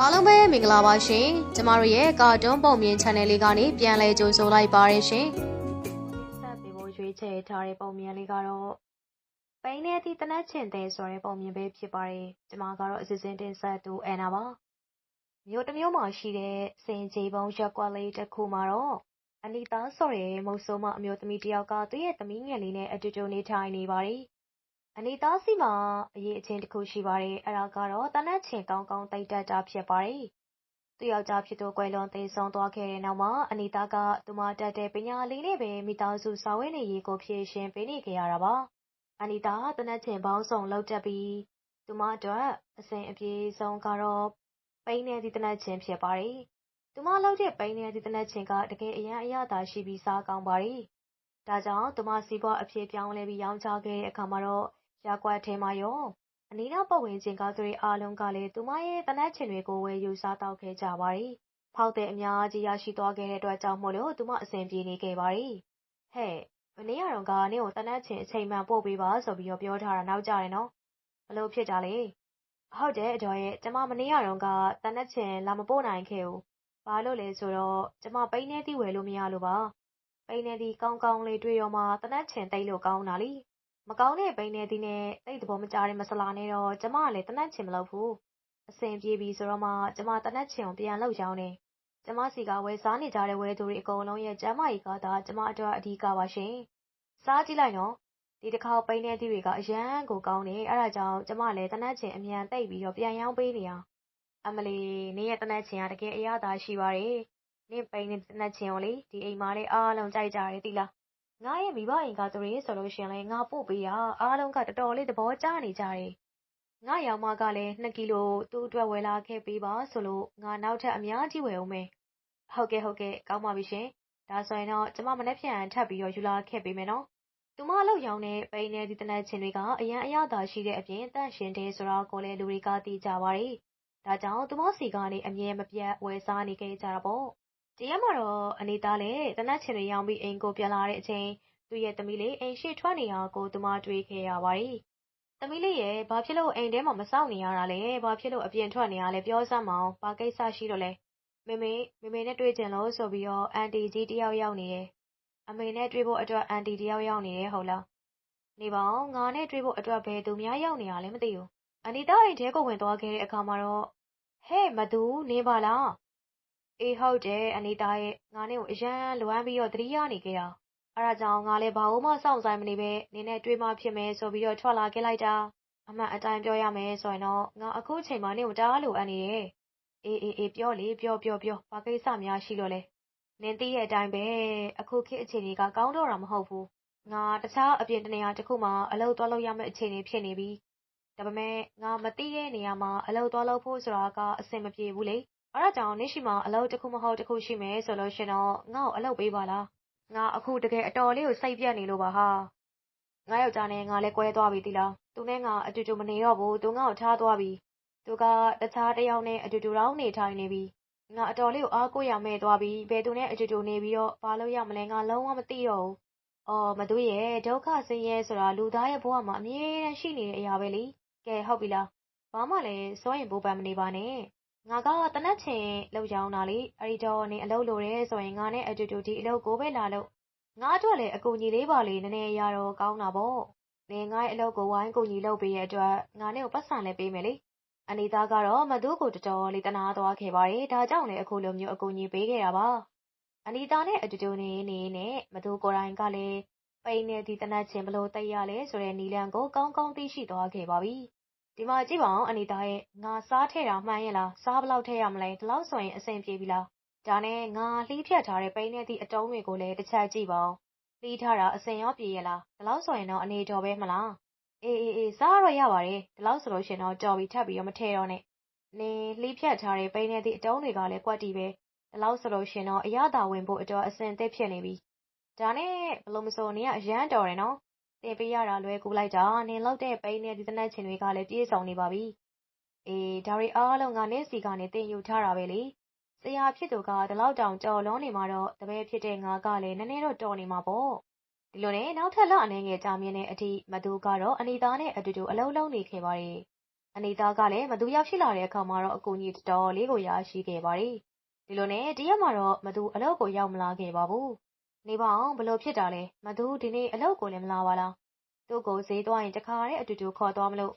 အားလုံးပဲမင်္ဂလာပါရှင်ကျမတို့ရဲ့ကာတွန်းပုံမြင် channel လေးကနေပြန်လည်ကြိုဆိုလိုက်ပါရရှင်ဆက်ပြီးဖို့ရွေးချယ်ထားတဲ့ပုံမြင်လေးကတော့ပိန်းနေသည့်တနတ်ချင်တဲ့ဆိုတဲ့ပုံမြင်ပဲဖြစ်ပါတယ်ကျမကတော့အစစ်စင်တင်ဆက်သူအန်နာပါမြို့တစ်မြို့မှာရှိတဲ့စင်ကြီးပုံရက်ကွက်လေးတစ်ခုမှာတော့အနီတာဆိုတဲ့မုတ်ဆိုးမအမျိုးသမီးတစ်ယောက်ကသူ့ရဲ့သမီးငယ်လေးနဲ့အတူတူနေထိုင်နေပါတယ် အနီသားစီမှာ အရေးအချင်းတစ်ခုရှိပါတယ်။အဲ့ဒါကတော့တနတ်ချင်ကောင်းကောင်းတိတ်တက်တာဖြစ်ပါတယ်။သူ့ယောက်ျားဖြစ်သူ ကွယ်လွန်သေဆုံးသွားခဲ့တဲ့နောက်မှာ အနီသားကသူမတက်တဲ့ပညာလေးနဲ့ပဲ မိသားစုစာဝတ်နေရေးကို ဖြည့်ရှင်ပေးနေခဲ့ရတာပါ။အနီသားတနတ်ချင်ပေါင်းစုံလောက်တက်ပြီး သူမအတွက်အစဉ်အပြေဆုံးကတော့ ပိန်းနေသည့်တနတ်ချင်ဖြစ်ပါတယ်။သူမလောက်တဲ့ ပိန်းနေသည့်တနတ်ချင်က တကယ်အရန်အရသာရှိပြီး စားကောင်းပါတယ်။ဒါကြောင့် သူမစီးပွားအဖြစ်ပြောင်းလဲပြီး ရောင်းချခဲ့တဲ့အခါမှာတော့ ရပ်ကွက်ထဲမှာရော အနီးနားပတ်ဝန်းကျင်က သူတွေအားလုံးကလည်း သူမရဲ့ သေနတ်ချဉ်တွေကို ဝယ်ယူစားသောက်ခဲ့ကြပါတယ်။ဖောက်သည်အများကြီး ရရှိသွားခဲ့တဲ့အတွက်ကြောင့်မို့လို့ သူမ အဆင်ပြေနေခဲ့ပါတယ်။ဟဲ့ မနေ့ကတုန်းက နင့်ကို သေနတ်ချဉ် အချိန်မှန်ပို့ပေးပါဆိုပြီးတော့ ပြောထားတာ နောက်ကျတယ်နော်။ဘလို့ဖြစ်တာလဲ။ဟုတ်တယ်အတော်ရဲ့ ကျမ မနေ့ကတုန်းက သေနတ်ချဉ် လာမပို့နိုင်ခဲ့ဘူး။ဘာလို့လဲဆိုတော့ ကျမ ပိန်းနေသည့်ဝယ်လို့မရလို့ပါ။ပိန်းနေသည့်ကောင်းကောင်းလေး တွေ့ရောမှ သေနတ်ချဉ်တိတ်လို့ ကောင်းတာလी။ မကောင်းတဲ့ဘိန်းနဲ့သီးနဲ့ သိပ်သဘောမကျတဲ့ မဆလာနဲ့တော့ ကျမကလည်းတနတ်ချင်မလုပ်ဘူး။အဆင်ပြေပြီဆိုတော့မှ ကျမတနတ်ချင်ကို ပြန်လုပ်ရောင်းတယ်။ကျမစီက ဝယ်စားနေကြတဲ့ ဝယ်သူတွေအကုန်လုံးရဲ့ ကျန်းမာရေးကသာ ကျမအတွက် အဓိကပါရှင်။စားကြည့်လိုက်နော်။ဒီတစ်ခေါက် ဘိန်းနဲ့သီးတွေက အရမ်းကိုကောင်းတယ်။အဲဒါကြောင့် ကျမလည်းတနတ်ချင် အမြန်သိပ်ပြီးတော့ ပြန်ရောင်းပေးနေတာ။အမလီ နင့်ရဲ့တနတ်ချင်က တကယ်အရသာရှိပါတယ်။နင့်ဘိန်းနဲ့တနတ်ချင်ကိုလေ ဒီအိမ်မှာလည်း အားလုံးကြိုက်ကြတယ် သိလား ငါရဲ့မိဘအိမ်ကသူတွေဆိုလို့ရှိရင်လည်းငါပို့ပေးတာအားလုံးကတော်တော်လေးသဘောကျနေကြတယ်။ငါရောင်မကလည်း2ကီလိုသူ့အတွက်ဝယ်လာခဲ့ပေးပါဆိုလို့ငါနောက်ထပ်အများကြီးဝယ်ဦးမယ်။ဟုတ်ကဲ့ဟုတ်ကဲ့ကောင်းပါပြီရှင်။ဒါဆိုရင်တော့ကျမမနေ့ပြန်ထပ်ပြီးတော့ယူလာခဲ့ပေးမယ်နော်။သူမအလုပ်ရောင်းတဲ့ပိန်နယ်ဒီတနက်ချင်းတွေကအရန်အရသာရှိတဲ့အပြင်တန့်ရှင်တယ်ဆိုတာကိုလည်းလူတွေကသိကြပါတယ်။ဒါကြောင့်သူမစီကနေအမြဲမပြတ်ဝယ်စားနေခဲ့ကြတာပေါ့။ တရက်မှာတော့ အနေသားလည်းသေနတ်ချင်တွေရောင်းပြီး အိမ်ကိုပြန်လာတဲ့အချိန် သူ့ရဲ့သမီးလေး အိမ်ရှေ့ထွက်နေတာကို သူမတွေ့ခဲ့ရပါတယ်။သမီးလေးရဲ့ ဘာဖြစ်လို့ အိမ်ထဲမှာ မစောင့်နေရတာလဲ။ဘာဖြစ်လို့ အပြင်ထွက်နေရလဲ ပြောစမ်းပါဦး။ဘာကိစ္စရှိလို့လဲ။မေမေ မေမေနဲ့ တွေ့ချင်လို့ဆိုပြီးတော့ အန်တီကြီးတယောက်ရောက်နေတယ်။အမေနဲ့ တွေ့ဖို့အတွက် အန်တီတယောက် ရောက်နေတယ် ဟုတ်လား။နေပါဦး ငါနဲ့ တွေ့ဖို့အတွက် ဘယ်သူများ ရောက်နေရလဲ မသိဘူး။အန်တီသား အိမ်ထဲကို ဝင်သွားခဲ့တဲ့အခါမှာတော့ဟဲ့မသူနေပါလား အေးဟုတ်တယ်အနီတာရဲ့ငါနဲ့ကိုအရန်လွမ်းပြီးတော့တတိယနေခဲ့တာအဲ့ဒါကြောင့်ငါလည်းဘာလို့မှစောင့်ဆိုင်မနေပဲနင်းနဲ့တွေ့မှဖြစ်မယ်ဆိုပြီးတော့ထွက်လာခဲ့လိုက်တာအမှန်အတိုင်းပြောရမယ်ဆိုရင်တော့ငါအခုချိန်မှနင့်ကိုတားလို့အပ်နေတယ်အေးအေးအေးပြောလေပြောပြောပြောဘာကိစ္စများရှိလို့လဲနင်းသိရဲ့အတိုင်းပဲအခုခေတ်အခြေအနေကကောင်းတော့တာမဟုတ်ဘူးငါတခြားအပြင်တနေရာတစ်ခုမှာအလုပ်သွားလုပ်ရမယ့်အခြေအနေဖြစ်နေပြီဒါပေမဲ့ငါမသိတဲ့နေရာမှာအလုပ်သွားလုပ်ဖို့ဆိုတာကအဆင်မပြေဘူးလေ အဲဒါကြောင့်နင့်ရှိမှာအလုပ်တစ်ခုမဟုတ်တစ်ခုရှိမယ်ဆိုလို့ရှင်တော့ငါ့ကိုအလုပ်ပေးပါလားငါအခုတကယ်အတော်လေးကိုစိတ်ပြတ်နေလို့ပါဟာငါယောက်ျားနဲ့ငါလည်းကွဲသွားပြီသီလားသူနဲ့ငါအတူတူမနေတော့ဘူးသူငါ့ကိုထားသွားပြီသူကတခြားတစ်ယောက်နဲ့အတူတူတောင်းနေထိုင်နေပြီငါအတော်လေးကိုအားကိုးရမဲ့သွားပြီဘယ်သူနဲ့အတူတူနေပြီးတော့ဘာလို့ရမလဲငါလုံးဝမသိတော့ဘူးအော်မသူရဲ့ဒုက္ခဆင်းရဲဆိုတာလူသားရဲ့ဘဝမှာအမြဲတမ်းရှိနေတဲ့အရာပဲလေကဲဟုတ်ပြီလားဘာမှလည်းစိုးရင်ဘိုးပန်းမနေပါနဲ့ ငါကတနတ်ချင်လောက်ရောင်းတာလေအဲ့ဒီတော့နေအလုပ်လိုတယ်ဆိုရင်ငါနဲ့အတူတူဒီအလုပ်ကိုပဲလာလို့ငါအတွက်လည်းအကူညီလေးပါလေနည်းနည်းရတော့ကောင်းတာပေါ့နေငါရဲ့အလုပ်ကိုဝိုင်းကူညီလုပ်ပေးရဲ့အတွက်ငါနဲ့ကိုပတ်စံလည်းပေးမယ်လေအနီသားကတော့မသူကိုတော်တော်လေးတနာသွားခဲ့ပါတယ်ဒါကြောင့်လည်းအခုလိုမျိုးအကူညီပေးခဲ့တာပါအနီသားနဲ့အတူတူနေနေနဲ့မသူကိုယ်တိုင်ကလည်းပိန်နေဒီတနတ်ချင်းဘလို့တိတ်ရလဲဆိုတဲ့နီလန်ကိုကောင်းကောင်းသိရှိသွားခဲ့ပါပြီ ဒီမှာကြည့်ပါဦး အနီတာရဲ့ငါစားထည့်တာမှန်ရဲ့လားစားဘလောက်ထည့်ရမလဲဒီလောက်ဆိုရင်အဆင်ပြေပြီလားဒါနဲ့ငါလှီးဖြတ်ထားတဲ့ပိန်းနဲ့သည့်အတုံးတွေကိုလည်းတစ်ချက်ကြည့်ပါဦးလှီးထားတာအစင်ရောပြေရဲ့လားဒီလောက်ဆိုရင်တော့အနေတော်ပဲမလားအေးအေးအေးစားတော့ရပါတယ်ဒီလောက်ဆိုလို့ရှင်တော့ကြော်ပြီးထပ်ပြီးတော့မထည့်တော့နဲ့နေလှီးဖြတ်ထားတဲ့ပိန်းနဲ့သည့်အတုံးတွေကလည်းကွက်တီပဲဒီလောက်ဆိုလို့ရှင်တော့အရသာဝင်ဖို့အတွက်အစင်သစ်ဖြစ်နေပြီဒါနဲ့ဘလို့မစိုးနေကအရန်တော်တယ်နော် တင်ပေးရတာ လွယ်ကူလိုက်တာ နင်လောက်တဲ့ပိန်းနဲ့ဒီတနက်ချင်တွေကလည်း ပြည့်စုံနေပါပြီ အေး ဒါတွေအားလုံးကနင့်စီကနေတင်ယူထားတာပဲလေ ဆရာဖြစ်သူက ဒီလောက်တောင်ကြော်လွန်နေမှာတော့ တပည့်ဖြစ်တဲ့ငါကလည်း နည်းနည်းတော့ တော်နေမှာပေါ့ ဒီလိုနဲ့ နောက်ထပ် လအနေငယ်ကြာမြင့်တဲ့အထိ မသူကတော့ အနီသားနဲ့အတူတူ အလုံးလုံးနေခဲ့ပါတယ် အနီသားကလည်း မသူရောက်ရှိလာတဲ့အခါမှာတော့ အကူအညီ တော်တော်လေးကို ရရှိခဲ့ပါတယ်။ဒီလိုနဲ့ တရက်မှာတော့ မသူ အလုပ်ကို ရောက်မလာခဲ့ပါဘူး။ နေပါအောင်ဘလို့ဖြစ်တာလဲမသူဒီနေ့အလုပ်ကိုလည်းမလာပါလား။သူ့ကိုဈေးသွားရင်တခါတည်းအတူတူခေါ်သွားမလို့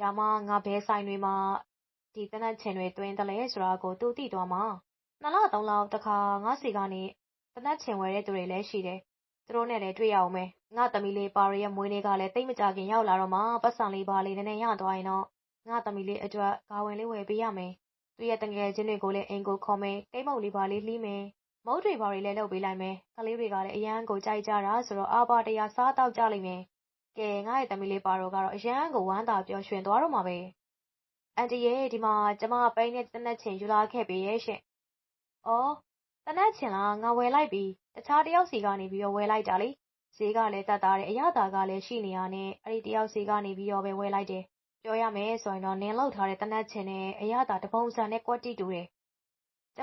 ဒါမှငါဘဲဆိုင်တွေမှာဒီတနတ်ချင်တွေတွင်းတယ်လဲဆိုတာကိုသူသိသွားမှာ။နှစ်လသုံးလတခါငါစီကနေတနတ်ချင်ဝယ်တဲ့သူတွေလည်းရှိတယ်။သူတို့နဲ့လည်းတွေ့ရအောင်မယ်။ငါသမီးလေးပါရီရဲ့မွေးနေ့ကလည်းတိတ်မကြခင်ရောက်လာတော့မှပတ်စံလေးပါလေးနည်းနည်းရသွားရင်တော့ငါသမီးလေးအတွက်ဂါဝင်လေးဝယ်ပေးရမယ်။သူ့ရဲ့တငယ်ချင်းတွေကိုလည်းအိမ်ကိုခေါ်မယ်။ကိတ်မုတ်လေးပါလေးလှီးမယ်။ မုတ်တွေပါတွေလည်းလုပ်ပေးလိုက်မယ်။ကလေးတွေကလည်းအရန်ကိုကြိုက်ကြတာဆိုတော့အာပါတရားစားတော့ကြလိမ့်မယ်။ကဲငါရဲ့သမီးလေးပါတော့ကတော့အရန်ကိုဝမ်းသာပျော်ရွှင်သွားတော့မှာပဲ။အန်တီရဲ့ဒီမှာကျမပိန်းနဲ့တနက်ချင်ယူလာခဲ့ပေးရဲ့ရှင်။အော်တနက်ချင်လားငါဝယ်လိုက်ပြီ။တခြားတယောက်စီကနေပြီးတော့ဝယ်လိုက်တာလေ။ဈေးကလည်းတက်တာတယ်အရသာကလည်းရှိနေရနဲ့အဲ့ဒီတယောက်စီကနေပြီးတော့ပဲဝယ်လိုက်တယ်ပြောရမယ်ဆိုရင်တော့နင်လှုပ်ထားတဲ့တနတ်ချင်နဲ့အရသာတပုံစံနဲ့ကွက်တိတူတယ်။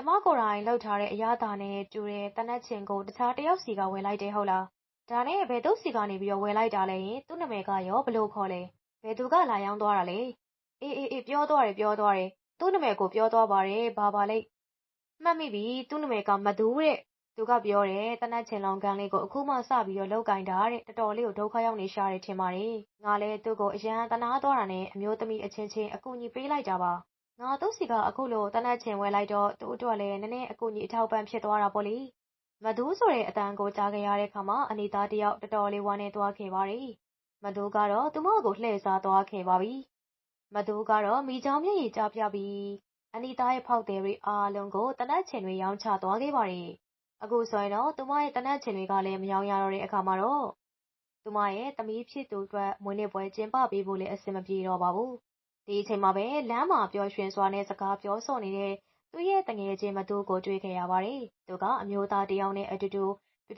ကျမကိုယ်တိုင်လှုပ်ထားတဲ့အရသာနဲ့တူတဲ့တနတ်ချင်ကိုတခြားတယောက်စီကဝယ်လိုက်တယ်ဟုတ်လား။ဒါနဲ့ဘယ်သူစီကနေပြီးတော့ဝယ်လိုက်တာလဲရင်သူ့နာမည်ကရောဘလို့ခေါ်လဲ။ဘယ်သူကလာရောင်းသွားတာလဲ။အေးအေးအေးပြောသွားတယ်ပြောသွားတယ်။သူ့နာမည်ကိုပြောသွားပါတယ်ဘာပါလိမ့်။မှတ်မိပြီသူ့နာမည်ကမသူတဲ့သူကပြောတယ်တနတ်ချင်လောင်ကန်းလေးကိုအခုမှစပြီးတော့လောက်ကင်တာတဲ့တော်တော်လေးကိုဒုက္ခရောက်နေရှာတယ်ထင်ပါတယ်ငါလည်းသူ့ကိုအရန်တနာသွားတာနဲ့အမျိုးသမီးအချင်းချင်းအကူအညီပေးလိုက်တာပါ ငါ သူ့စီက အခုလိုတနတ်ချင်ဝဲလိုက်တော့ သူ့အတွက်လည်း နည်းနည်းအကူအညီ အထောက်ပံ့ ဖြစ်သွားတာပေါ့လေ မဒူးဆိုတဲ့အတန်ကို ကြားခဲ့ရတဲ့ခါမှာ အနီသားတယောက် တော်တော်လေး ဝမ်းနေသွားခဲ့ပါတယ် မဒူးကတော့ သူမကို လှည့်စားသွားခဲ့ပါပြီ မဒူးကတော့မိချောင်းမျက်ရည်ကျပြပြီး အနီသားရဲ့ ဖောက်သည်တွေအားလုံးကိုတနတ်ချင်တွေ ရောင်းချသွားခဲ့ပါတယ် အခုဆိုရင်တော့ သူမရဲ့တနတ်ချင်တွေကလည်းမယောင်းရတော့တဲ့အခါမှာတော့ သူမရဲ့ သမီးဖြစ်သူအတွက် မွေးနေ့ပွဲ ကျင်းပပေးဖို့လည်း အဆင်မပြေတော့ပါဘူး ဒီအချိန်မှာပဲ လမ်းမှာ ပျော်ရွှင်စွာနဲ့ စကားပြောဆိုနေတဲ့ သူ့ရဲ့တငယ်ချင်း မသူ ကို တွေ့ခဲ့ရပါတယ် သူက အမျိုးသားတယောက်နဲ့အတူတူ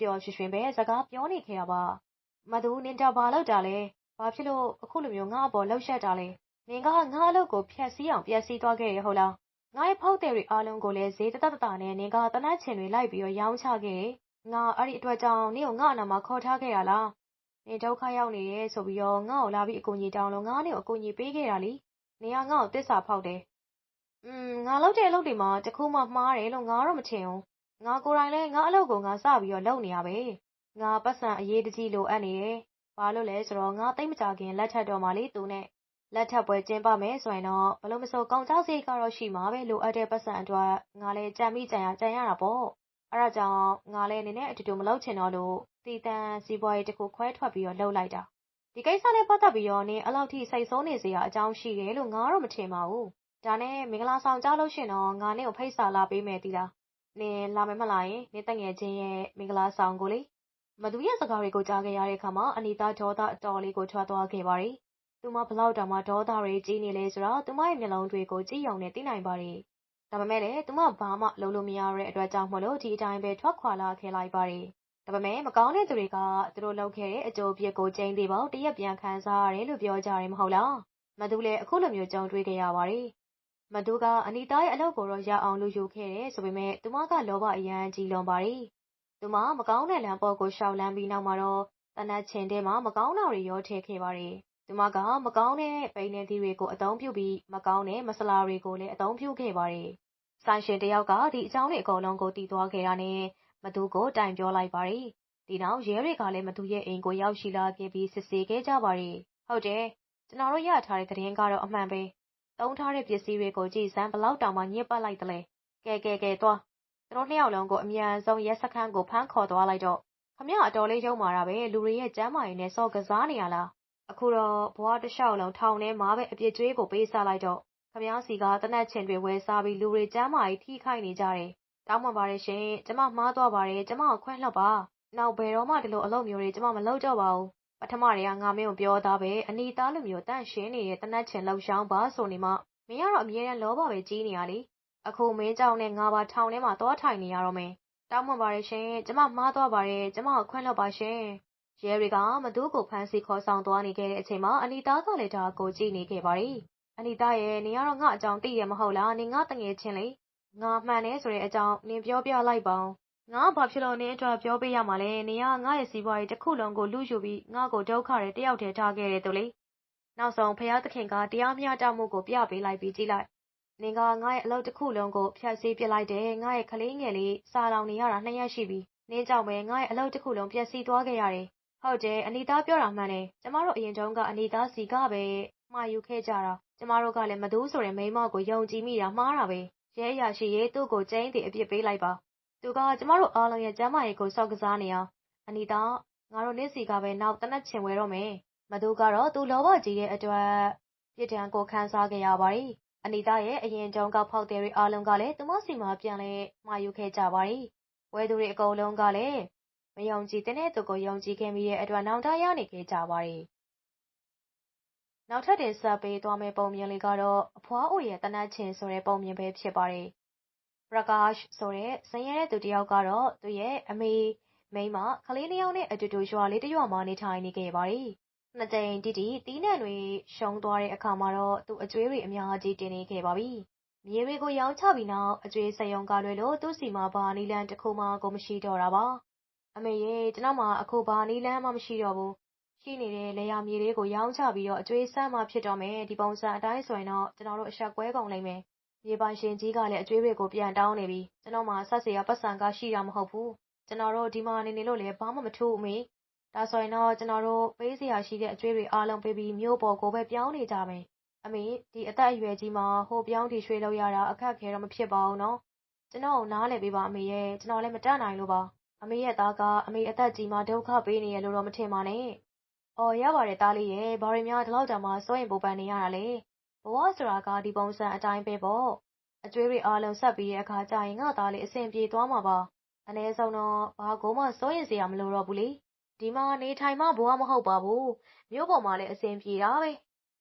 ပျော်ရွှင်ရွှင်ပဲ စကားပြောနေခဲ့တာပါ မသူ နင်တာဘာလောက်တာလဲ ဘာဖြစ်လို့ အခုလိုမျိုး ငါ့အပေါ်လှုပ်ရှက်တာလဲ နင်က ငါ့အလုပ်ကို ဖျက်ဆီးအောင် ပျက်စီးသွားခဲ့ရဟုတ်လား ငါ့ရဲ့ ဖောက်သည်တွေအားလုံးကိုလည်း ဈေးတသက်တနဲ့ နင်ကတနတ်ချင်တွေ လိုက်ပြီးတော့ ရောင်းချခဲ့တယ်။ငါ အဲ့ဒီအတွက်ကြောင့် နင့်ကို ငါ့အနာမှာ ခေါ်ထားခဲ့ရလား။နင်ဒုက္ခရောက်နေတယ်ဆိုပြီးတော့ ငါ့ကိုလာပြီး အကူအညီတောင်းလို့ ငါ နင့်ကို အကူအညီပေးခဲ့တာလေ။ နင်ကငါ့ကိုတစ္ဆာဖောက်တယ်။อืมငါလုပ်တဲ့အလုပ်တွေမှာတခုမှမှားတယ်လို့ငါတော့မထင်ဘူး။ငါကိုယ်တိုင်လည်းငါအလုပ်ကိုငါစပြီးတော့လုပ်နေရပဲ။ငါပတ်စံအရေးတကြီးလိုအပ်နေတယ်။ဘာလို့လဲဆိုတော့ငါသိမကြခင်လက်ထပ်တော့မှလေသူနဲ့လက်ထပ်ပွဲကျင်းပမယ်ဆိုရင်တော့ဘလို့မဆိုကောင်ကြောက်စိတ်ကတော့ရှိမှာပဲလိုအပ်တဲ့ပတ်စံအတွက်ငါလည်းကြံမိကြံရကြံရတာပေါ့အဲ့ဒါကြောင့်ငါလည်းနည်းနည်းအတူတူမလုပ်ချင်တော့လို့တီတန်စီပွားရေးတခုခွဲထွက်ပြီးတော့လှုပ်လိုက်တာ ဒီကိစ္စနဲ့ပတ်သက်ပြီးတော့နင်အဲ့လောက်ထိစိတ်ဆိုးနေစရာအကြောင်းရှိတယ်လို့ငါတော့မထင်ပါဘူးဒါနဲ့မင်္ဂလာဆောင်ကြားလို့ရှင်တော့ငါနဲ့ကိုဖိတ်စာလာပေးမယ်တီလားနင်လာမယ်မလားယင်နင်တငယ်ချင်းရဲ့မင်္ဂလာဆောင်ကိုလေမသူရဲ့စကားတွေကိုကြားခဲ့ရတဲ့အခါမှာအနီတာဒေါသအတော်လေးကိုထွက်သွားခဲ့ပါတယ်သူမဘလောက်တောင်မှဒေါသတွေကြီးနေလဲဆိုတော့သူမရဲ့မျက်လုံးတွေကိုကြည့်ရုံနဲ့သိနိုင်ပါတယ်။ဒါပေမဲ့လည်းသူမဘာမှလုပ်လို့မရတဲ့အတွက်ကြောင့်မလို့ဒီအတိုင်းပဲထွက်ခွာလာခဲ့လိုက်ပါတယ်။ ဒါပေမဲ့ မကောင်းတဲ့သူတွေက သူတို့လုပ်ခဲ့တဲ့အကျိုးပြစ်ကိုကျင်းသေးပေါတရက်ပြန်ခံစားရတယ်လို့ ပြောကြတယ် မဟုတ်လား။မသူလည်း အခုလိုမျိုး ကြုံတွေ့ခဲ့ရပါတယ်။မသူက အနီတာရဲ့အလုပ်ကိုတော့ ရအောင်လူယူခဲ့တယ်ဆိုပေမဲ့ သူမက လောဘအရန်ကြီးလွန်ပါတယ်။သူမ မကောင်းတဲ့လမ်းပေါ်ကိုရှောက်လန်းပြီးနောက်မှာတော့တနတ်ချင်ထဲမှာ မကောင်းတာတွေ ရောထည့်ခဲ့ပါတယ်။သူမက မကောင်းတဲ့ပိန်နေသီးတွေကို အသုံးပြုပြီး မကောင်းတဲ့ မဆလာတွေကိုလည်း အသုံးပြုခဲ့ပါတယ်။ဆိုင်ရှင်တယောက်က ဒီအကြောင်းတွေအကုန်လုံးကိုတည်သွားခဲ့တာနဲ့ မသူကို တိုင်ပြောလိုက်ပါတယ်။ဒီနောက် ရဲတွေကလည်း မသူရဲ့အိမ်ကို ရောက်ရှိလာခဲ့ပြီး စစ်ဆေးခဲ့ကြပါတယ်။ဟုတ်တယ်။ကျွန်တော်တို့ရထားတဲ့ သတင်းကတော့ အမှန်ပဲ။သုံးထားတဲ့ ပစ္စည်းတွေကို ကြည့်စမ်းဘလောက်တောင်မှ ညစ်ပတ်လိုက်တယ်လေ။ကဲ ကဲ ကဲ သွား။ကျွန်တော်နှစ်ယောက်လုံးကို အမြန်ဆုံး ရဲစခန်းကို ဖမ်းခေါ်သွားလိုက်တော့ခမရအတော်လေးရုံမာတာပဲ လူတွေရဲ့ ကျမ်းမာရေးနဲ့ စော်ကစားနေရလား အခုတော့ ဘဝတစ်လျှောက်လုံး ထောင်ထဲမှာပဲ အပြစ်ကြွေးကို ပေးစားလိုက်တော့ခမည်းစီကတနတ်ချင်တွေ ဝယ်စားပြီး လူတွေ ကျမ်းမာရေး ထိခိုက်နေကြတယ်။ တောင်းပန်ပါတယ်ရှင်။ကျမမှားသွားပါတယ်။ကျမကိုခွင့်လွှတ်ပါ။နောက်ဘယ်တော့မှဒီလိုအလုပ်မျိုးတွေကျမမလုပ်တော့ပါဘူး။ပထမတည်းကငါမင်းကိုပြောသားပဲအနီသားလူမျိုးတန့်ရှင်းနေတဲ့တနတ်ချင်လှုပ်ရှားပါဆိုနေမှမင်းကတော့အမြဲတမ်းလောဘပဲကြီးနေရလေ။အခုမင်းကြောင့်နဲ့ငါပါထောင်ထဲမှာသွားထိုင်နေရတော့မယ်။တောင်းပန်ပါတယ်ရှင်။ကျမမှားသွားပါတယ်။ကျမကိုခွင့်လွှတ်ပါရှင်။ရဲတွေကမသူကိုဖမ်းဆီးခေါ်ဆောင်သွားနေခဲ့တဲ့အချိန်မှာအနီတာကလည်းဒါကိုကြည့်နေခဲ့ပါတယ်။အနီတာရဲ့နင်ကတော့ငါအကြောင်းသိရမဟုတ်လားနင်ငါတငယ်ချင်းလေ ငါမှန်တယ်ဆိုတဲ့အကြောင်း နင်ပြောပြလိုက်ပါဦး ငါဘာဖြစ်လို့ နင်အတွက် ပြောပေးရမှာလဲ နင်က ငါရဲ့ စီးပွားရေးတစ်ခုလုံးကိုလူယူပြီး ငါကို ဒုက္ခတွေတယောက်တည်းထားခဲ့တယ်သူလေ နောက်ဆုံးဖယားသခင်က တရားမျှတမှုကို ပြပေးလိုက်ပြီးကြည့်လိုက် နင်က ငါ့ရဲ့ အလုပ်တစ်ခုလုံးကို ဖျက်ဆီးပစ်လိုက်တယ် ငါ့ရဲ့ ကလေးငယ်လေးစာလောင်နေရတာ နှစ်ရက်ရှိပြီ နင်းကြောင့်ပဲ ငါ့ရဲ့ အလုပ်တစ်ခုလုံး ပျက်စီးသွားခဲ့ရတယ် ဟုတ်တယ် အနီသားပြောတာ မှန်တယ် ကျမတို့ အရင်တုန်းက အနီသားစီကပဲ မှားယူခဲ့ကြတာ ကျမတို့ကလည်း မသူဆိုတဲ့ မိန်းမကို ယုံကြည်မိတာ မှားတာပဲ ရဲအရာရှိရေးသူ့ကို ကျင်းတည်အပြစ်ပေးလိုက်ပါ သူက ကျမတို့အားလုံးရဲ့ ကျမ်းမာရေးကို စောက်ကစားနေအောင်အနီသားငါတို့ နေ့စီကပဲ နောက်တနက်ချင်ဝဲတော့မယ် မသူကတော့ သူလောဘကြီးတဲ့အတွက် ပြစ်ဒဏ်ကို ခံစားခဲ့ရပါတယ် အနီသားရဲ့ အရင်တုန်းက ဖောက်တယ်တွေအားလုံးကလည်း သူမစီမှာ ပြန်လဲမှာယူခဲ့ကြပါတယ်ဝဲသူတွေ အကုန်လုံးကလည်း မယုံကြည်တဲ့သူကို ယုံကြည်ခဲ့မိတဲ့အတွက် နောင်တရနေခဲ့ကြပါတယ် နောက်ထပ်တင်ဆက်ပေးသွားမယ့် ပုံမြင်လေးကတော့ အဖွားအိုရဲ့တနတ်ချင်ဆိုတဲ့ ပုံမြင်ပဲ ဖြစ်ပါတယ်ပရကာရှ်ဆိုတဲ့ ဆင်းရဲတဲ့သူတယောက်ကတော့ သူ့ရဲ့ အမေ မိန်းမ ကလေးနှစ်ယောက်နဲ့အတူတူ ရွာလေးတစ်ရွာမှာ နေထိုင်နေခဲ့ပါတယ်။နှစ်ကြိမ်တိတိတီးနှံတွေ ရှုံးသွားတဲ့အခါမှာတော့ သူအကျွေးတွေ အများကြီး တင်နေခဲ့ပါပြီ။မြေတွေကို ရောင်းချပြီးနောက် အကျွေးစက်ရုံကလွဲလို့ သူ့ဆီမှာ ဘာနီလန်းတစ်ခုမှကို မရှိတော့တာပါ။အမေရေ ကျွန်တော်မှအခု ဘာနီလန်းမှ မရှိတော့ဘူး။ ရှိနေတဲ့လေယာမြေတွေကို ရောင်းချပြီးတော့ အကျွေးဆန်းမှ ဖြစ်တော့မယ် ဒီပုံစံအတိုင်းဆိုရင်တော့ ကျွန်တော်တို့အဆက်ကွဲကုန်လိမ့်မယ်။မြေပိုင်ရှင်ကြီးကလည်း အကျွေးတွေကို ပြန်တောင်းနေပြီ။ကျွန်တော်မှဆက်စရာပတ်စံက ရှိတာမဟုတ်ဘူး ကျွန်တော်တို့ ဒီမှာနေနေလို့လည်း ဘာမှမထူး အမေ ဒါဆိုရင်တော့ ကျွန်တော်တို့ ပေးစရာရှိတဲ့ အကျွေးတွေအားလုံးပေးပြီး မြို့ပေါ်ကိုပဲ ပြောင်းနေကြမယ် အမေ ဒီအသက်အရွယ်ကြီးမှာ ဟိုပြောင်းဒီရွှေ့လို့ရတာ အခက်ခဲတော့ မဖြစ်ပါဘူးနော် ကျွန်တော်နားလည်ပေးပါအမေရဲ့ ကျွန်တော်လည်း မတတ်နိုင်လို့ပါ အမေရဲ့သားက အမေအသက်ကြီးမှာ ဒုက္ခပေးနေရလို့တော့ မထင်ပါနဲ့ အော် ရပါတယ်သားလေးရဲ့ဘာတွေများ ဒီလောက်တောင်မှ စိုးရင်ပူပန်နေရတာလဲ ဘဝဆိုတာက ဒီပုံစံအတိုင်းပဲပေါ့ အကျွေးတွေအားလုံးဆက်ပြီးတဲ့အခါကျရင်ငါသားလေး အဆင်ပြေသွားမှာပါ အနည်းဆုံးတော့ ဘာကိုမှ စိုးရိမ်စရာ မလိုတော့ဘူးလေ ဒီမှာ နေထိုင်မှ ဘဝမဟုတ်ပါဘူး မြို့ပေါ်မှာလည်း အဆင်ပြေတာပဲ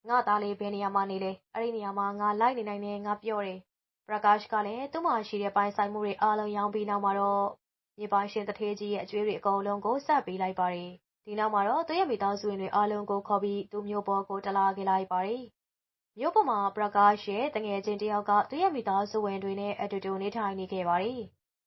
ငါသားလေး ဘယ်နေရာမှာနေလဲ အဲ့ဒီနေရာမှာ ငါလိုက်နေနိုင်တယ် ငါပြောတယ်ပရကာရှ်ကလည်း သူ့မှာရှိတဲ့ ပိုင်ဆိုင်မှုတွေအားလုံး ရောင်းပြီးနောက်မှာတော့ မြေပိုင်ရှင်တထေးကြီးရဲ့ အကျွေးတွေအကုန်လုံးကိုဆက်ပေးလိုက်ပါတယ် ဒီနောက်မှာတော့ သူ့ရဲ့မိသားစုဝင်တွေအားလုံးကိုခေါ်ပြီး သူ့မျိုးပေါ်ကိုတလာခဲ့လိုက်ပါတယ် မြို့ပေါ်မှာပရကာရှ်ရဲ့တငယ်ချင်းတယောက်က သူ့ရဲ့မိသားစုဝင်တွေနဲ့အတူတူ နေထိုင်နေခဲ့ပါတယ်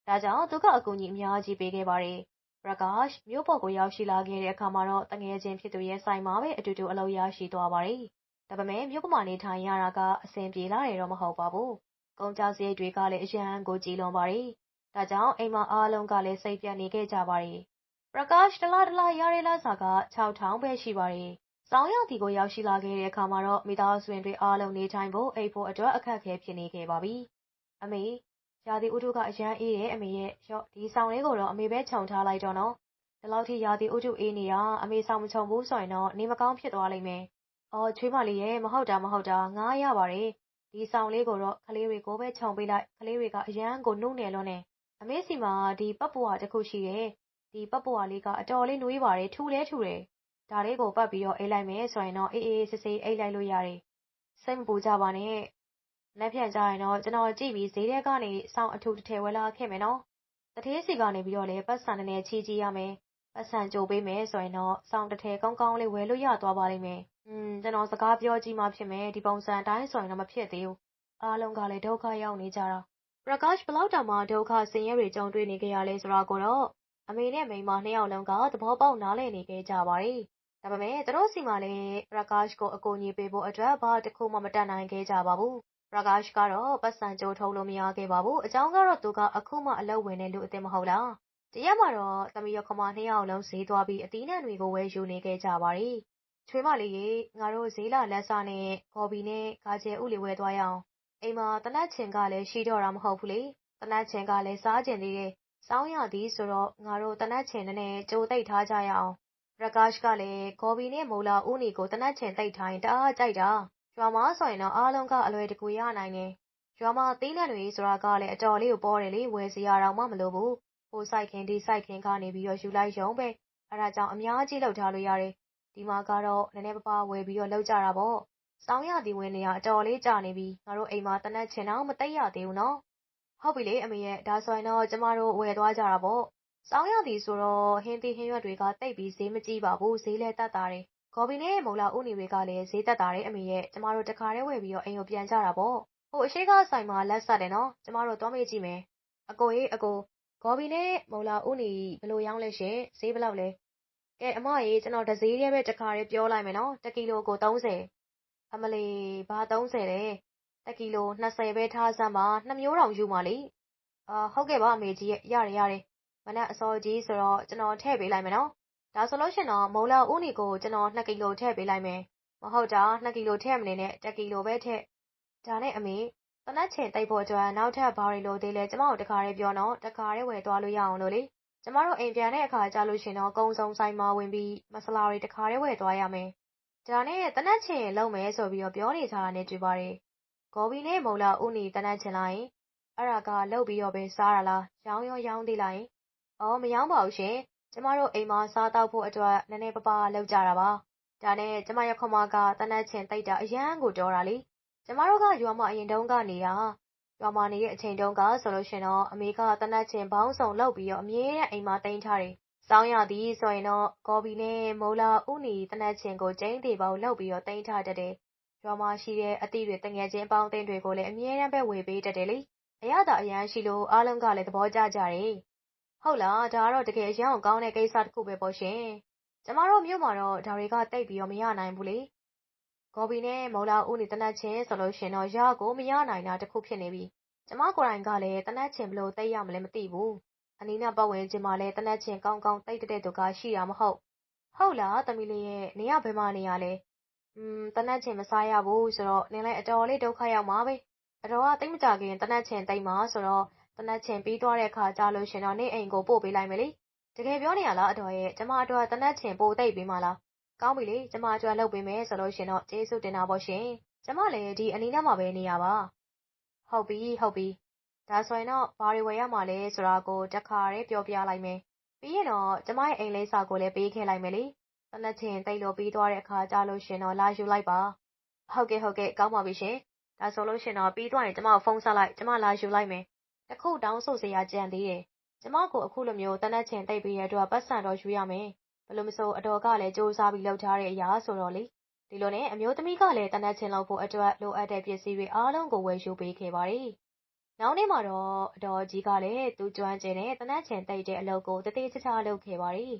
ဒါကြောင့် သူက အကူအညီအများကြီးပေးခဲ့ပါတယ်။ရကာ့ရှ်မြို့ပေါ်ကို ရောက်ရှိလာခဲ့တဲ့အခါမှာတော့တငယ်ချင်းဖြစ်သူရဲ့ဆိုင်မှာပဲ အတူတူ အလုပ်ရရှိသွားပါတယ်။ဒါပေမဲ့ မြို့ပေါ်မှာ နေထိုင်ရတာက အဆင်ပြေလာတယ်တော့ မဟုတ်ပါဘူး။ကုန်ကျစရိတ်တွေကလည်း အရန်ကို ကြီးလွန်ပါတယ်။ဒါကြောင့် အိမ်မှာ အားလုံးကလည်း စိတ်ပြတ်နေခဲ့ကြပါတယ်။ ပရကာ့ရှ်တလားတလားရတဲ့လစာက6000ပဲ ရှိပါတယ်။စောင်းရတီကို ရောက်ရှိလာခဲ့တဲ့အခါမှာတော့ မိသားစုဝင်တွေအားလုံး နေထိုင်ဖို့ အိပ်ဖို့အတွက် အခက်အခဲ ဖြစ်နေခဲ့ပါပြီ။အမေ ရာသီဥတုက အရမ်းအေးတယ် အမေရဲ့ ရော့ ဒီဆောင်လေးကိုတော့ အမေပဲ ခြုံထားလိုက်တော့နော် ဒီလောက်ထိ ရာသီဥတုအေးနေတာ အမေဆောင်မခြုံဘူးဆိုရင်တော့ နေမကောင်းဖြစ်သွားလိမ့်မယ် အော် ချွေးမလေးရဲ့မဟုတ်တာ မဟုတ်တာငားရပါတယ် ဒီဆောင်လေးကိုတော့ ကလေးတွေကိုပဲ ခြုံပေးလိုက် ကလေးတွေက အရန်ကိုနှုတ်နေလို့နဲ့အမေစီမှာ ဒီ ပတ်ပွားတစ်ခုရှိတယ် ဒီပတ်ပွားလေးကအတော်လေးနှွေးပါတယ်ထူလဲထူတယ်ဒါလေးကိုပတ်ပြီးတော့အိတ်လိုက်မယ်ဆိုရင်တော့အေးအေးဆေးဆေးအိတ်လိုက်လို့ရတယ်စိတ်မပူကြပါနဲ့လက်ဖြန်ကြရင်တော့ကျွန်တော်ကြည့်ပြီးဈေးထဲကနေစောင်းအထူးတစ်ထည်ဝယ်လာခဲ့မယ်နော်တထေးစီကနေပြီးတော့လည်းပတ်စံနည်းနည်းချီးကြည့်ရမယ်ပတ်စံကြိုပေးမယ်ဆိုရင်တော့စောင်းတစ်ထည်ကောင်းကောင်းလေးဝယ်လို့ရသွားပါလိမ့်မယ်อืมကျွန်တော်စကားပြောကြည့်မှဖြစ်မယ်ဒီပုံစံအတိုင်းဆိုရင်တော့မဖြစ်သေးဘူးအားလုံးကလည်းဒုက္ခရောက်နေကြတာပရကာ့ရှ်ဘလောက်တောင်မှဒုက္ခဆင်းရဲတွေကြုံတွေ့နေကြရလဲဆိုတာကိုတော့ အမေနဲ့မိန်းမနှစ်ယောက်လုံးက သဘောပေါက်နားလည်နေခဲ့ကြပါတယ် ဒါပေမဲ့သူတို့စီမှာလည်းပရကာ့ရှ်ကို အကူအညီပေးဖို့အတွက် ဘာတစ်ခုမှ မတတ်နိုင်ခဲ့ကြပါဘူးရဂါရှ်ကတော့ပတ်စံကြိုထုတ်လို့ မရခဲ့ပါဘူး။အကြောင်းကတော့ သူက အခုမှ အလုပ်ဝင်တဲ့ လူအစ်စ် မဟုတ်လား။တရက်မှာတော့ သမီးရော ခမနှစ်ယောက်လုံး ဈေးသွားပြီး အသီးနှံတွေကို ဝယ်ယူနေခဲ့ကြပါတယ်။ချွေးမလေးရေ ငါတို့ ဈေးလာလက်စားနဲ့ကော်ပီနဲ့ ဂါကျယ်ဥလေးဝယ်သွားရအောင်။အိမ်မှာတနတ်ချင်ကလည်း ရှိတော့တာ မဟုတ်ဘူးလေ။တနတ်ချင်ကလည်း စားကျင်သေးတယ်။ စောင်းရသည်ဆိုတော့ ငါတို့တနတ်ချင်နဲ့ကြိုသိပ်ထားကြရအောင်။ရဂါရှ်ကလည်းကော်ပီနဲ့မိုလာဦးနီကိုတနတ်ချင်သိပ်ထားရင် တအားကြိုက်တာ။ရွာမှာဆိုရင်တော့ အားလုံးက အလွယ်တကူရနိုင်တယ်။ရွာမှာ သီးနှံတွေဆိုတာကလည်း အတော်လေးကိုပေါ်တယ်လေ ဝယ်စရာတောင်မှမလိုဘူး။ဟိုစိုက်ခင်ဒီစိုက်ခင်ကနေပြီးတော့ ယူလိုက်ရုံပဲ။အဲဒါကြောင့် အများကြီးလုပ်ထားလို့ရတယ်။ဒီမှာကတော့ နည်းနည်းပါးပါးဝယ်ပြီးတော့ လုပ်ကြတာပေါ့။စောင်းရသည်ဝင်နေရအတော်လေးကြာနေပြီ။ငါတို့အိမ်မှာတနတ်ချင်တော့မသိရသေးဘူးနော်။ ဟုတ်ပြီလေအမေရဲ့ဒါဆိုရင်တော့ကျမတို့ဝယ်သွားကြတာပေါ့။စောင်းရသည်ဆိုတော့ဟင်းသီးဟင်းရွက်တွေကတိတ်ပြီးဈေးမကြီးပါဘူး။ဈေးလည်းတက်တာတယ်ကော်ဘီနဲ့မုံလာဦးနေတွေကလည်းဈေးသက်သာတဲ့အမေရဲ့ကျမတို့တခါတည်းဝယ်ပြီးတော့အိမ်ကိုပြန်ကြတာပေါ့ဟိုအရှိကဆိုင်မှာလက်ဆက်တယ်နော်ကျမတို့သွားမေးကြည့်မယ်အကိုရေးအကိုဂေါ်ဘီနဲ့မုံလာဦးနေဘလို့ရောင်းလဲရှင်ဈေးဘယ်လောက်လဲကဲအမရေကျွန်တော်ဒဈေးရဲပဲတခါတည်းပြောလိုက်မယ်နော်တကီလိုကို30အမလီဘာ30လဲ တကီလို20ပဲထားစမ်းပါ နှစ်မျိုးတောင် ယူပါလိ အာ ဟုတ်ကဲ့ပါ အမေကြီးရဲ့ ရတယ်ရတယ် မနက်အစောကြီးဆိုတော့ ကျွန်တော် ထည့်ပေးလိုက်မယ်နော် ဒါဆိုလို့ရှင်တော့မုံလာဦးနီကို ကျွန်တော်2ကီလို ထည့်ပေးလိုက်မယ် မဟုတ်တာ2ကီလိုထည့်မနေနဲ့1ကီလိုပဲထည့် ဒါနဲ့ အမေတနက်ချင်တိတ်ဖို့အတွက် နောက်ထပ် ဘာတွေလိုသေးလဲကျမတို့တခါလေးပြောတော့တခါလေးဝယ်သွားလို့ရအောင်လို့လေ ကျမတို့ အိမ်ပြန်တဲ့အခါကြာလို့ရှင်တော့ ကုံစုံဆိုင်မှာဝင်ပြီး မဆလာတွေ တခါလေးဝယ်သွားရမယ် ဒါနဲ့တနက်ချင်လုံးမယ်ဆိုပြီးတော့ ပြောနေကြတာနဲ့တွေ့ပါတယ် ဂေါ်ဘီနဲ့မုံလာဦးနီတနက်ချင်လိုက်ရင် အဲ့ဒါကလှုပ်ပြီးတော့ပဲ စားရလား ရောင်းရော ရောင်းသေးလိုက်ရင် အော် မရောင်းပါဘူးရှင် ကျမတို့အိမ်မှာ စားတောက်ဖို့အတွက် နည်းနည်းပါးပါး လုပ်ကြတာပါ ဒါနဲ့ ကျမရခမကတနက်ချင်တိတ်တာ အရန်ကိုတော်တာလေ ကျမတို့က ရွာမှာ အရင်တုန်းက နေတာ ရွာမှာနေတဲ့အချိန်တုန်းကဆိုလို့ရှင်တော့ အမေကတနက်ချင်ဘောင်းဆောင်လုပ်ပြီးတော့ အမြဲတမ်း အိမ်မှာတင်ထားတယ်စောင်းရသည်ဆိုရင်တော့ကော်ဘီနဲ့မိုးလာဥနီတနက်ချင်ကို ကျင်းသေးပေါလှုပ်ပြီးတော့တင်ထားတတ်တယ် ရွာမှာရှိတဲ့ အသည့်တွေတငယ်ချင်းပေါင်းတင်တွေကိုလည်း အမြဲတမ်းပဲ ဝေပေးတတ်တယ်လေ အရသာအရန်ရှိလို့ အားလုံးကလည်း သဘောကျကြတယ် ဟုတ်လား ဒါကတော့ တကယ်အရန်ကောင်းတဲ့ကိစ္စတစ်ခုပဲပေါ့ရှင် ကျမတို့မြို့မှာတော့ ဒါတွေကတိတ်ပြီးတော့ မရနိုင်ဘူးလေ ဂေါ်ဘီနဲ့မော်လာဦးနေတနတ်ချင်းဆိုလို့ရှင်တော့ ရကိုမရနိုင်တာတခုဖြစ်နေပြီ ကျမကိုယ်တိုင်ကလည်းတနတ်ချင်းဘလို့တိတ်ရမလဲ မသိဘူး အနီးနားပတ်ဝန်းကျင်မှာလည်းတနတ်ချင်း ကောင်းကောင်းတိတ်တဲ့သူက ရှိတာမဟုတ်ဟုတ်လား သမီးလေးရဲ့နေရဘယ်မှာနေရလဲ อืมတနတ်ချင်းမစားရဘူးဆိုတော့နင်းလည်းအတော်လေးဒုက္ခရောက်မှာပဲအတော်ကတိတ်မကြခင်တနတ်ချင်းတိတ်မှာဆိုတော့တနတ်ချင်းပြီးသွားတဲ့အခါကြာလို့ရှင်တော့နေအိမ်ကိုပို့ပေးလိုက်မယ်လေတကယ်ပြောနေရလားအတော်ရဲ့ကျမအတွက်တနတ်ချင်းပို့သိပ်ပေးမှလားကောင်းပြီလေကျမအတွက်လုပ်ပေးမယ်ဆိုလို့ရှင်တော့ကျေးဇူးတင်တာပေါ့ရှင်ကျမလည်းဒီအနီးနားမှာပဲနေရပါဟုတ်ပြီဟုတ်ပြီဒါဆိုရင်တော့ဘာတွေဝယ်ရမှာလဲဆိုတာကိုတခါတည်းပြောပြလိုက်မယ်ပြီးရင်တော့ကျမရဲ့အိမ်လိပ်စာကိုလည်းပေးခဲ့လိုက်မယ်လေ တနက်ချင်းတိတ်လို့ပြီးသွားတဲ့အခါကြာလို့ရှင်တော့လာယူလိုက်ပါဟုတ်ကဲ့ဟုတ်ကဲ့ကောင်းပါပြီရှင်ဒါဆိုလို့ရှင်တော့ပြီးသွားရင်ကျမကိုဖုန်းဆက်လိုက်ကျမလာယူလိုက်မယ်တခုတောင်းဆိုစရာကြံသေးတယ်ကျမကိုအခုလိုမျိုးတနက်ချင်းတိတ်ပြီးရတဲ့အတွက်ပတ်စံတော့ယူရမယ်ဘလို့မဆိုအတော်ကလည်းစူးစမ်းပြီးလှုပ်ထားတဲ့အရာဆိုတော့လေဒီလိုနဲ့အမျိုးသမီးကလည်းတနက်ချင်းလောက်ဖို့အတွက်လိုအပ်တဲ့ပစ္စည်းတွေအားလုံးကိုဝယ်ယူပေးခဲ့ပါတယ်နောက်နေ့မှာတော့အတော်ကြီးကလည်းသူကျွမ်းကျင်တဲ့တနက်ချင်းတိတ်တဲ့အလုပ်ကိုတသေးချာချာလုပ်ခဲ့ပါတယ်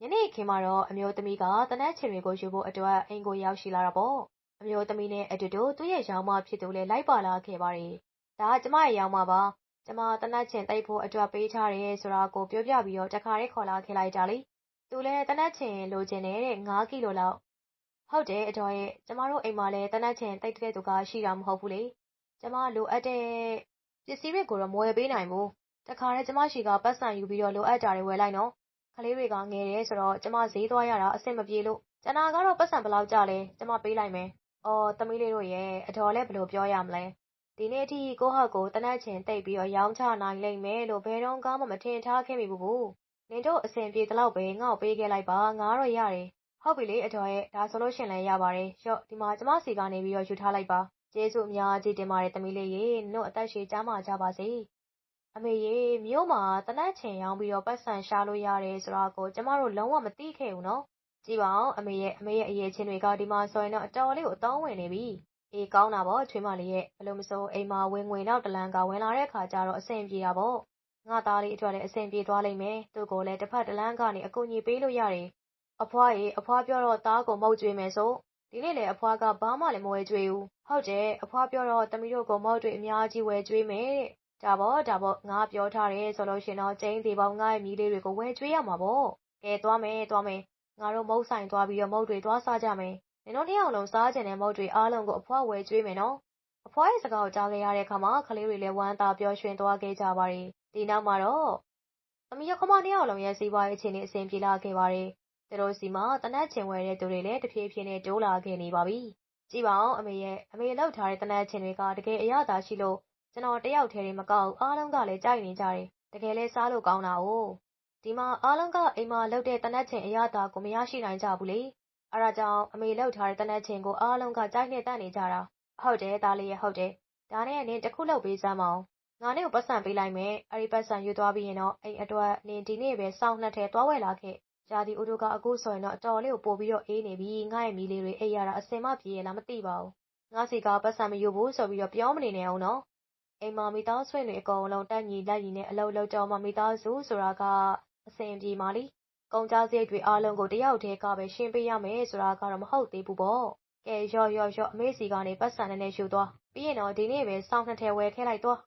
ညနေခင်းမှာတော့ အမျိုးသမီးကတနက်ချင်းတွေကို ယူဖို့အတွက် အိမ်ကို ရောက်ရှိလာတာပေါ့ အမျိုးသမီးနဲ့အတူတူ သူ့ရဲ့ရောင်မဖြစ်သူလည်း လိုက်ပါလာခဲ့ပါတယ် ဒါက ကျမရဲ့ရောင်မပါ ကျမတနတ်ချင်တိတ်ဖို့အတွက် ပေးထားတယ်ဆိုတာကို ပြောပြပြီးတော့ တခါတည်း ခေါ်လာခဲ့လိုက်တာလေ သူလည်းတနတ်ချင်လိုချင်တဲ့9ကီလိုလောက် ဟုတ်တယ်အတော်ရဲ့ ကျမတို့အိမ်မှာလည်းတနတ်ချင်တိတ်တဲ့သူက ရှိတာ မဟုတ်ဘူးလေ ကျမ လိုအပ်တဲ့ ပစ္စည်းတွေကိုတော့ မဝယ်ပေးနိုင်ဘူး တခါတည်း ကျမရှိကပတ်စံယူပြီးတော့ လိုအပ်တာတွေ ဝယ်လိုက်နော် ကလေးတွေက ငယ်တယ်ဆိုတော့ ကျမ ဈေးသွားရတာ အဆင်မပြေလို့ ကျနာကတော့ပတ်စံဘယ်လောက်ကြလဲ ကျမ ပေးလိုက်မယ် အော် သမီးလေးတို့ရဲ့အတော်လည်း ဘယ်လိုပြောရမလဲ ဒီနေ့အထိ ကိုဟောက်ကိုတနတ်ချင်တိတ်ပြီးတော့ ရောင်းချနိုင်လိမ့်မယ်လို့ ဘယ်တော့မှ မထင်ထားခဲ့မိဘူး။နင်တို့ အဆင်ပြေသလောက်ပဲ ငါ့ကို ပေးခဲ့လိုက်ပါ ငါတော့ ရတယ်။ဟုတ်ပြီလေအတော်ရဲ့ဒါဆိုလို့ရှင်လည်း ရပါတယ်။ရော့ ဒီမှာ ကျမစီကနေပြီးတော့ ယူထားလိုက်ပါ။ကျေးဇူးအများကြီးတင်ပါတယ် သမီးလေးရေ။နတို့ အသက်ရှည်ကြမှာကြပါစေ။ အမေရေမြို့မှာတနတ်ချင်ရောင်းပြီးတော့ပတ်စံရှာလို့ရတယ်ဆိုတာကိုကျမတို့လုံးဝမသိခဲ့ဘူးနော်။ကြည့်ပါအောင်အမေရဲ့အမေရဲ့အရေးချင်းတွေကဒီမှာဆိုရင်တော့အတော်လေးကိုအတောင်းဝင်နေပြီ။အေးကောင်းတာပေါ့ချွေးမလေးရဲ့ဘလို့မစိုးအိမ်မှာဝင်ငွေနောက်တလန်ကဝင်လာတဲ့ခါကျတော့အဆင်ပြေတာပေါ့ငါသားလေးအတွက်လည်းအဆင်ပြေသွားလိမ့်မယ်သူ့ကိုလည်းတစ်ဖက်တလန်ကနေအကူအညီပေးလို့ရတယ်အဖွားရေအဖွားပြောတော့သားကိုမုတ်ကြွေးမယ်ဆိုဒီနေ့လေအဖွားကဘာမှလည်းမဝဲကြွေးဘူးဟုတ်တယ်အဖွားပြောတော့တမီးတို့ကိုမုတ်တွေအများကြီးဝဲကြွေးမယ်တဲ့ ဒါပေါ့ဒါပေါ့ငါပြောထားတယ်ဆိုလို့ရှင်တော့ကျင်းသေးပေါင်းငါ့ရဲ့မီးလေးတွေကိုဝဲကြွေးရမှာပေါ့ကဲသွားမယ်သွားမယ်ငါတို့မုတ်ဆိုင်သွားပြီးတော့မုတ်တွေသွားစားကြမယ်နင်တို့နှစ်ယောက်လုံးစားချင်တဲ့မုတ်တွေအားလုံးကိုအဖွားဝယ်ကျွေးမယ်နော်အဖွားရဲ့စကားကိုကြားခဲ့ရတဲ့အခါမှာကလေးတွေလည်းဝမ်းသာပျော်ရွှင်သွားခဲ့ကြပါတယ်ဒီနောက်မှာတော့သမီးရခမနှစ်ယောက်လုံးရဲ့စီးပွားရေးအခြေအနေအဆင်ပြေလာခဲ့ပါတယ်သူတို့စီမှာတနတ်ချင်ဝယ်တဲ့သူတွေလည်းတဖြည်းဖြည်းနဲ့တိုးလာခဲ့နေပါပြီကြည့်ပါအောင်အမေရဲ့အမေလောက်ထားတဲ့တနတ်ချင်တွေကတကယ်အရသာရှိလို့ ကျွန်တော်တယောက်တည်းတွေမကောက်အားလုံးကလည်းကြိုက်နေကြတယ်တကယ်လဲစားလို့ကောင်းတာ哦ဒီမှာအားလုံးကအိမ်မှာလုပ်တဲ့တနတ်ချင်အရသာကိုမရရှိနိုင်ကြဘူးလေအဲဒါကြောင့်အမေလောက်ထားတဲ့တနတ်ချင်းကိုအားလုံးကကြိုက်နဲ့တတ်နေကြတာဟုတ်တယ်သားလေးရဲ့ဟုတ်တယ်ဒါနဲ့နင်တခုလောက်ပေးစမ်းမအောင်ငါနဲ့ကိုပတ်စံပေးလိုက်မယ်အဲ့ဒီပတ်စံယူသွားပြီးရင်တော့အိမ်အတွက်နင်ဒီနေ့ပဲစောင်းနှစ်ထဲသွားဝယ်လာခဲ့ရာဒီဥတို့ကအခုဆိုရင်တော့အတော်လေးကိုပို့ပြီးတော့အေးနေပြီငါ့ရဲ့မီးလေးတွေအိပ်ရတာအစင်မပြေရလားမသိပါဘူးငါစီကပတ်စံမယူဘူးဆိုပြီးတော့ပြောမနေနဲ့အောင်နော် အိမ်မှာ မိသားဆွေတွေအကုန်လုံး တက်ညီလက်ညီနဲ့ အလုပ်လုပ်ကြမှ မိသားစုဆိုတာကအစင်ပြေပါလိကုန်ကြစရိတ်တွေအားလုံးကိုတယောက်တည်းကပဲ ရှင်းပေးရမယ်ဆိုတာကတော့ မဟုတ်သေးဘူးပေါ့ ကဲရော့ရော့ရော့ အမေစီကနေပတ်စံနဲ့နဲ့ရှူသွား ပြီးရင်တော့ ဒီနေ့ပဲ စောင်းနှစ်ထည်ဝယ်ခဲလိုက်သွား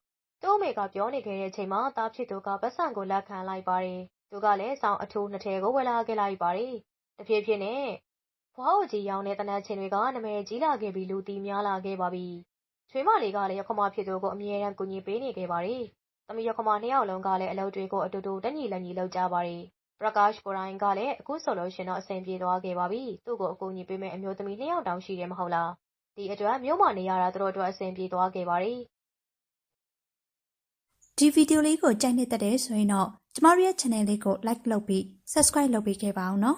သူ့အမေက ပြောနေခဲ့တဲ့အချိန်မှာတားဖြစ်သူကပတ်စံကို လက်ခံလိုက်ပါတယ် သူကလည်း စောင်းအထူးနှစ်ထည်ကို ဝယ်လာခဲ့လိုက်ပါတယ် တဖြည်းဖြည်းနဲ့ ဘွားအိုကြီးရောင်းတဲ့တနတ်ချင်းတွေက နာမည်ကြီးလာခဲ့ပြီး လူတီများလာခဲ့ပါပြီ ချွေးမလေးကလည်းရခမဖြစ်သူကို အမြဲတမ်း ကူညီပေးနေခဲ့ပါတယ် သမီးရခမ နှစ်ယောက်လုံးကလည်း အလုပ်တွေကို အတူတူ တက်ညီလက်ညီ လုပ်ကြပါတယ်ပရကာ့ရှ်ကိုရိုင်းကလည်း အခုဆိုလို့ရှင်တော့ အဆင်ပြေသွားခဲ့ပါပြီ။သူ့ကို အကူအညီပေးမဲ့အမျိုးသမီး နှစ်ယောက်တောင် ရှိတယ်မဟုတ်လား။ဒီအတွက် မြို့မှာနေရတာ သူတို့အတွက် အဆင်ပြေသွားခဲ့ပါပြီ။ဒီဗီဒီယိုလေးကို ကြိုက်နှစ်သက်တယ်ဆိုရင်တော့ ကျမတို့ရဲ့ channel လေးကို like လုပ်ပြီး subscribe လုပ်ပေးခဲ့ပါအောင်နော်